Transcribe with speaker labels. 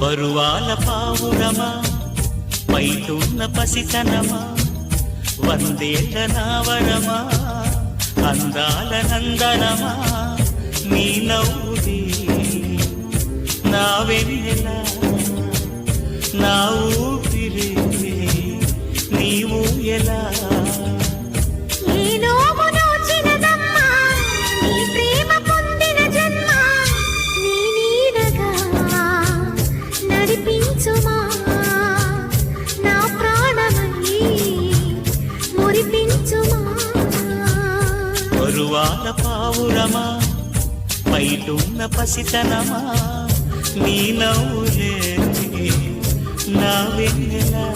Speaker 1: బరువాల పావురమా? పైటున్న పసితనమా? వందేళ్ళ నావరమా? అందాల నందనమా? నీ నవ్వుది నా వెన్నెల నా ఊపిరి నీవు ఎలా పరువాల పావురమా? బయటున్న పసితనమా? నీ నవ్వులే నా వెన్నెలా.